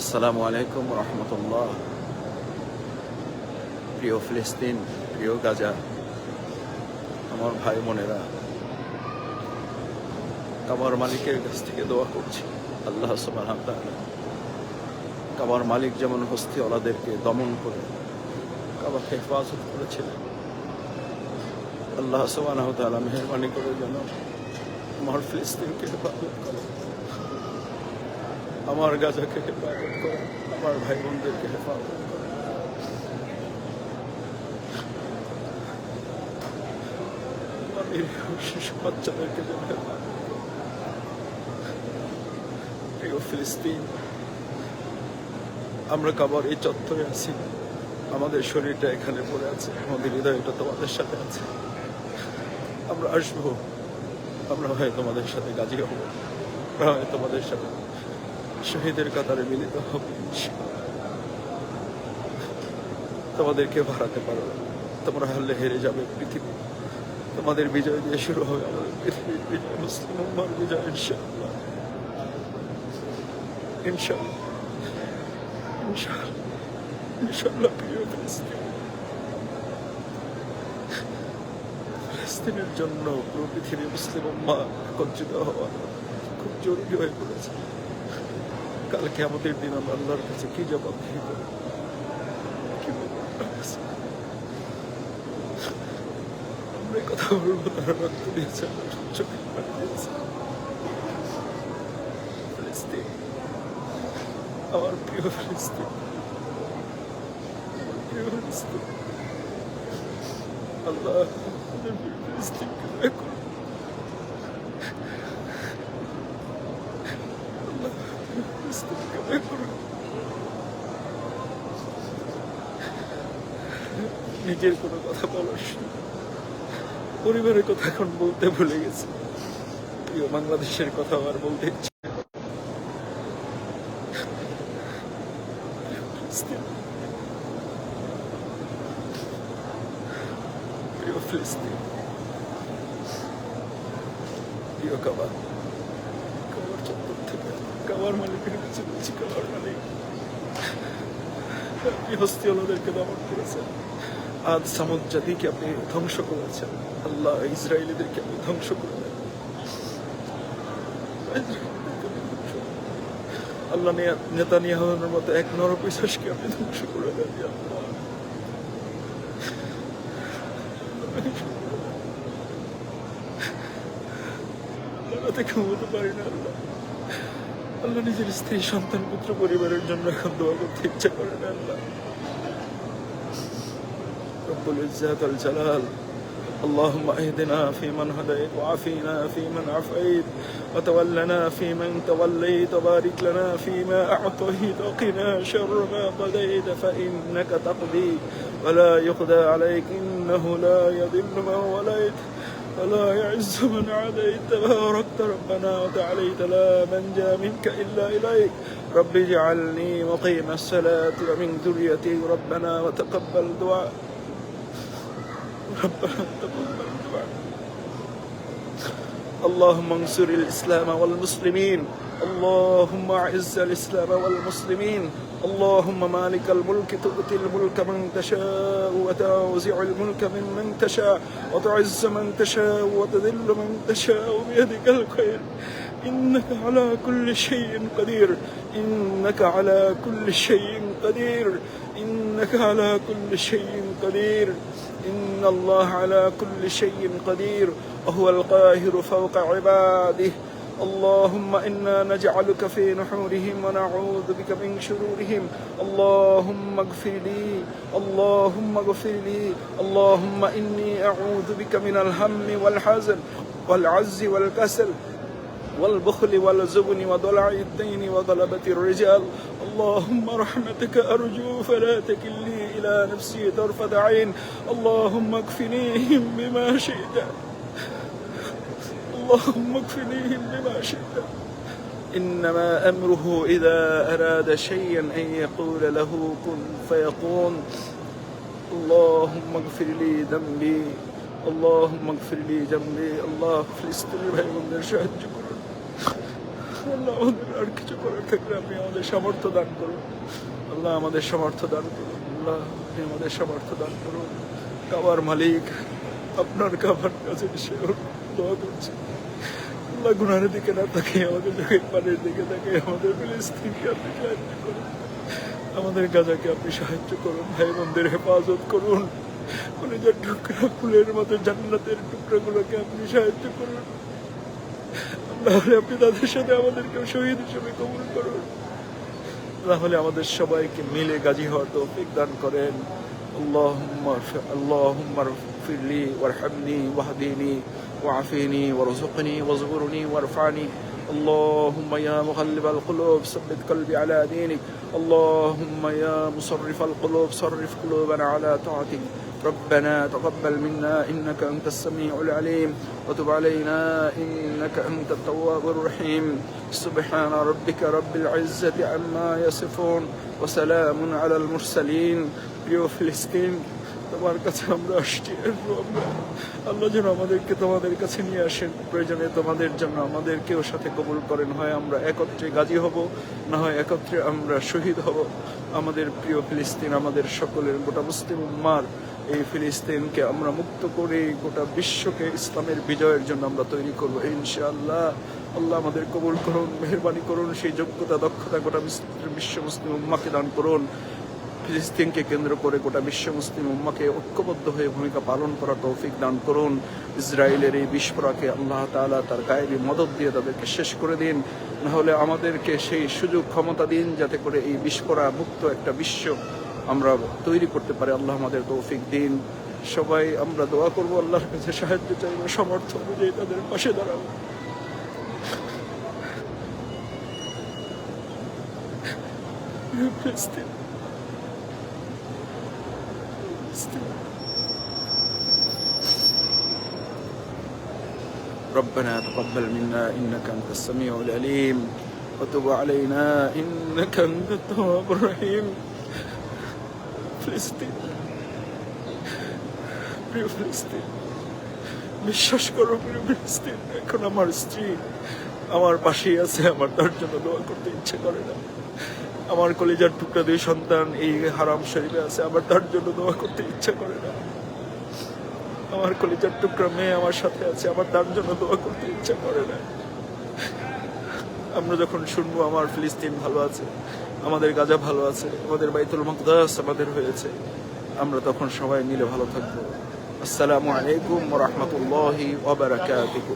আসসালামু আলাইকুম রহমতুল্লাহ। প্রিয় ফিলিস্তিন, প্রিয় গাজা, আমার ভাই বোনেরা, কাবার মালিকের কাছ থেকে দোয়া করছি, আল্লাহ সুবাহ কাবার মালিক যেমন হস্তিওয়ালাদেরকে দমন করে, কাবাকে হেফাজত করেছিলেন, আল্লাহ সুবাহ মেহরবানি করে যেন আমার ফিলিস্তিনকে হেফাজত করে। আমার গাজাকে হেফাজত করে, আমার ভাই বোনদেরকে হেফাজত করে। শিশু বাচ্চাদেরকে ফিলিস্তিন, আমরা কাবার এই চত্বরে আছি। আমাদের শরীরটা এখানে পড়ে আছে, আমাদের হৃদয়টা তোমাদের সাথে আছে। আমরা আসব, আমরা হয় তোমাদের সাথে গাজী হব, আমরা হয় তোমাদের সাথে শহীদের কাতারে মিলিত হবে তোমাদেরকে হারাতে পারো। না। তোমরা হারলে হেরে যাবে পৃথিবী। তোমাদের বিজয় দিয়ে শুরু হবে আমাদের মুসলিম উম্মার বিজয়, ইনশাআল্লাহ। ইনশাআল্লাহ। ইনশাআল্লাহ। ইনশাআল্লাহ প্রিয় ফিলিস্তিন। ফিলিস্তিনের জন্য পুরো পৃথিবী মুসলিম উম্মা একত্রিত হওয়া খুব জরুরি হয়ে পড়েছে। কালকে আমাদের দিন আমরা আল্লাহর কাছে কি জবাব দিয়ে? আমরা কথা বলব তারা রক্ত দিয়েছে আমার প্রিয় ফিলিস্তিন প্রিয় ফিলিস্তিন। আল্লাহ ফিলিস্তিনকে দয়া করুন। আল্লাহ প্রিয় ফিলিস্তিনকে দয়া করুন। নিজের কোনো কথা বলার পরিবারের কথা এখন বলতে ভুলে গেছি। বাংলাদেশের কথা আবার বলতে ইচ্ছে প্রিয় প্রিয় কাবার কাবার চত্বর থেকে কাবার মালিকের কাছে মালিক আপনি হস্তিওয়ালাদেরকে দমন করেছেন আজ সামুদ জাতিকে আপনি ধ্বংস করেছেন আল্লাহ ইসরায়েলিদেরকে আপনি ধ্বংস করে আল্লাহ নেতা নিয়াহনের মতো এক নরপিশাসকে আপনি ধ্বংস করে দেন ইয়া থেকে ঘুমোতে পারি না আল্লাহ আল্লাহ নিজের স্ত্রী সন্তান পুত্র পরিবারের জন্য এখন দোয়া করতে ইচ্ছা করে না আল্লাহ رب العزة والجلال اللهم اهدنا فيمن هديت وعافينا فيمن عافيت وتولنا فيمن توليت وبارك لنا فيما أعطيت وقنا شر ما قضيت فإنك تقضي ولا يقضى عليك إنه لا يذل من وليت ولا يعز من عاديت تباركت ربنا وتعاليت لا منجا منك إلا إليك. رب اجعلني مقيم الصلاة ومن ذريتي ربنا وتقبل دعاء. ربنا تقبل دعاء. اللهم انصر الإسلام والمسلمين. اللهم أعز الإسلام والمسلمين. اللهم مالك الملك تؤتي الملك من تشاء وتنزع الملك ممن تشاء وتعز من تشاء وتذل من تشاء بيدك الخير. إنك على كل شيء قدير. إنك على كل شيء قدير. إنك على كل شيء قدير. إن الله على كل شيء قدير. وهو القاهر فوق عباده. اللهم إنا نجعلك في نحورهم ونعوذ بك من شرورهم. اللهم اغفر لي. اللهم اغفر لي. اللهم إني أعوذ بك من الهم والحزن والعز والكسل والبخل والزبن وضلع الدين وغلبة الرجال. اللهم رحمتك أرجو فلا تكلني إلى نفسي طرفة عين. اللهم اكفنيهم بما شئت. اللهم اكفنيهم بما شئت إنما أمره إذا أراد شيئا أن يقول له كن فيكون اللهم اغفر لي ذنبي اللهم اغفر لي ذنبي الله ফিলিস্তিনি ভাই বোনদের সাহায্য করুন আল্লাহ আমাদের আর কিছু করার থাকলে আপনি আমাদের সামর্থ্য দান করুন আল্লাহ আমাদের সামর্থ্য দান করুন আল্লাহ আপনি আমাদের সামর্থ্য দান করুন কাবার মালিক আপনার কাবার কাছে সে দোয়া করছে আল্লাহ গুনার দিকে না তাকে আমাদের দিকে তাকে আমাদের ফিলিস্তিনকে আপনি সাহায্য করুন। আমাদের গাজাকে আপনি সাহায্য করুন ভাই বোনদের হেফাজত করুন। কলেজের টুকরা ফুলের মতো জান্নাতের টুকরাগুলোকে আপনি সাহায্য করুন। তাহলে আপনি তাদের সাথে আমাদেরকেও শহীদ হিসেবে কবুল করুন। তাহলে আমাদের সবাইকে মিলে গাজী হওয়ার তৌফিক দান করেন। আল্লাহ আল্লাহ اغفر لي وارحمني واهديني وعافني وارزقني واصبرني وارفعني. اللهم يا مغلب القلوب ثبت قلبي على دينك. اللهم يا مصرف القلوب صرف قلوبنا على طاعتك. ربنا تقبل منا إنك أنت السميع العليم. وتب علينا إنك أنت التواب الرحيم. سبحان ربك رب العزة عما يصفون وسلام على المرسلين. يو فلسطين তোমার কাছে আমরা আসছি। আমরা আল্লাহ যেন আমাদেরকে তোমাদের কাছে নিয়ে আসেন। প্রয়োজনে তোমাদের জন্য আমাদেরকেও সাথে কবুল করেন। হয় আমরা একত্রে গাজী হব, না হয় একত্রে আমরা শহীদ হব। আমাদের প্রিয় ফিলিস্তিন, আমাদের সকলের গোটা মুসলিম উম্মার, এই ফিলিস্তিনকে আমরা মুক্ত করে গোটা বিশ্বকে ইসলামের বিজয়ের জন্য আমরা তৈরি করব। ইনশাআল্লাহ আল্লাহ আমাদের কবুল করুন, মেহরবানি করুন, সেই যোগ্যতা, দক্ষতা গোটা বিশ্ব মুসলিম উম্মাকে দান করুন। ফিলিস্তিনকে কেন্দ্র করে গোটা বিশ্ব মুসলিম উম্মাকে ঐক্যবদ্ধ হয়ে ভূমিকা পালন করা তৌফিক দান করুন। ইসরায়েলের এই বিস্ফোরাকে আল্লাহ তাআলা তার গায়েবী মদত দিয়ে তাদেরকে শেষ করে দিন। না হলে আমাদেরকে সেই সুযোগ, ক্ষমতা দিন যাতে করে এই বিস্ফোরা মুক্ত একটা বিশ্ব আমরা তৈরি করতে পারি। আল্লাহ আমাদের তৌফিক দিন। সবাই আমরা দোয়া করব, আল্লাহর কাছে সাহায্য চাইব সমর্থ অনুযায়ী তাদের পাশে দাঁড়াবো। ফিলিস্তিন ফিলিস্তিন ربنا تقبل منا انك انت السميع العليم وتب علينا انك انت التواب الرحيم ফিলিস্তিন প্রিয় ফিলিস্তিন বিশ্বাস করো প্রিয় ফিলিস্তিন এখন আমার স্ত্রী আমার পাশেই আছে আমার তার জন্য দোয়া করতে ইচ্ছে করে না আমার কলিজার টুকরা দুই সন্তান এই হারাম শরীফে আছে, আবার তার জন্য দোয়া করতে ইচ্ছা করে না। আমার কলিজার টুকরা মেয়ে আমার সাথে আছে, আবার তার জন্য দোয়া করতে ইচ্ছা করে না। আমরা যখন শুনব আমার ফিলিস্তিন ভালো আছে, আমাদের গাজা ভালো আছে, আমাদের বাইতুল মকদাস আমাদের হয়েছে, আমরা তখন সবাই মিলে ভালো থাকব। আসসালামু আলাইকুম রহমতুল্লাহি ওয়া বারাকাতুহু।